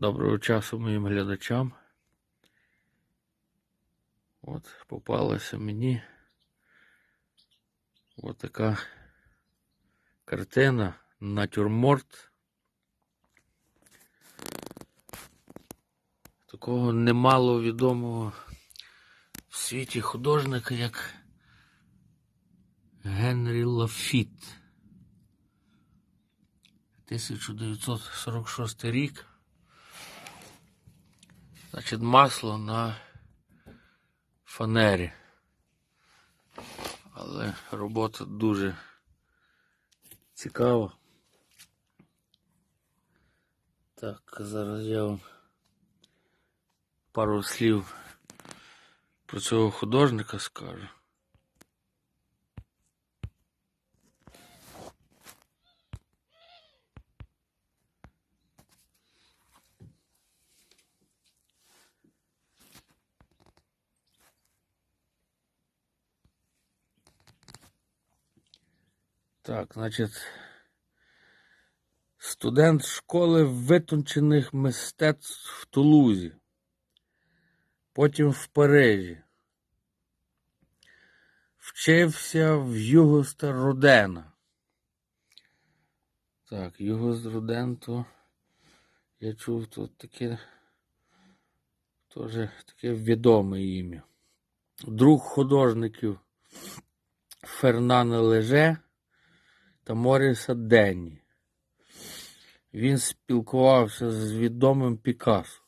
Доброго часу моїм глядачам. От попалася мені от така картина натюрморт. Такого немало відомого в світі художника, як Генрі Лафіт. 1946 рік. Значить, масло на фанері. Але робота дуже цікава. Так, зараз я вам пару слів про цього художника скажу. Так, значить, студент школи витончених мистецтв в Тулузі. Потім в Парижі. Вчився в Югоста Рудена. Так, Югост Руден, то я чув тут таке теж таке відоме ім'я. Друг художників Фернана Леже та Моріса Денні. Він спілкувався з відомим Пікассо.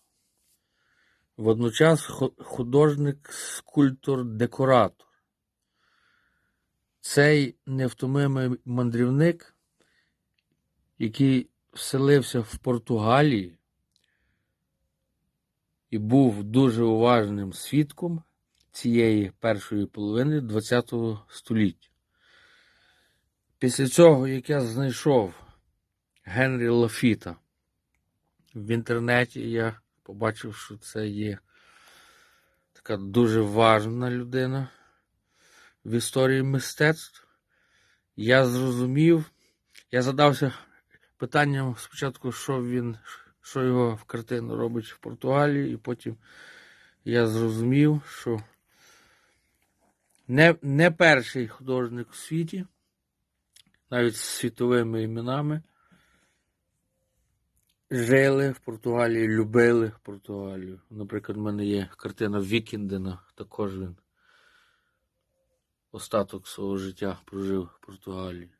Водночас художник, скульптор, декоратор. Цей невтомимий мандрівник, який вселився в Португалії і був дуже уважним свідком цієї першої половини ХХ століття. Після цього, як я знайшов Генрі Лафіта в інтернеті, я побачив, що це є така дуже важна людина в історії мистецтв. Я зрозумів, я задався питанням спочатку, що він, що його в картину робить в Португалії, і потім я зрозумів, що не, не перший художник у світі, навіть з світовими іменами, жили в Португалії, любили Португалію. Наприклад, в мене є картина Вікіндена, також він остаток свого життя прожив в Португалії.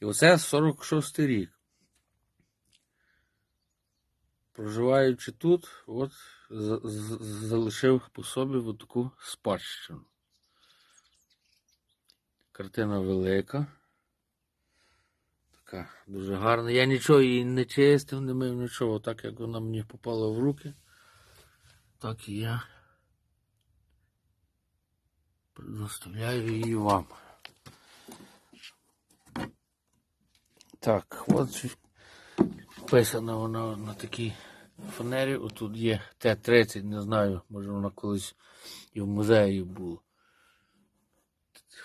І оце 46-й рік. Проживаючи тут, от залишив по собі таку спадщину. Картина велика. Така дуже гарна. Я нічого її не чистив, не мив нічого. Так як вона мені попала в руки, так і я предоставляю її вам. Так, от вписана вона на такій фанері. Отут є Т-30, не знаю, може вона колись і в музеї була.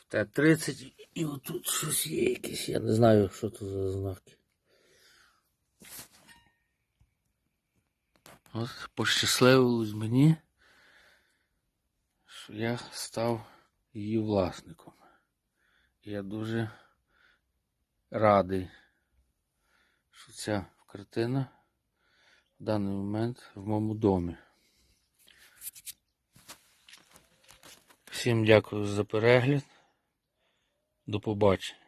Т-30 і отут щось є якесь, я не знаю, що це за знаки. От пощасливилось мені, що я став її власником. Я дуже радий, що ця картина в даний момент в моєму домі. Всім дякую за перегляд. До побачення.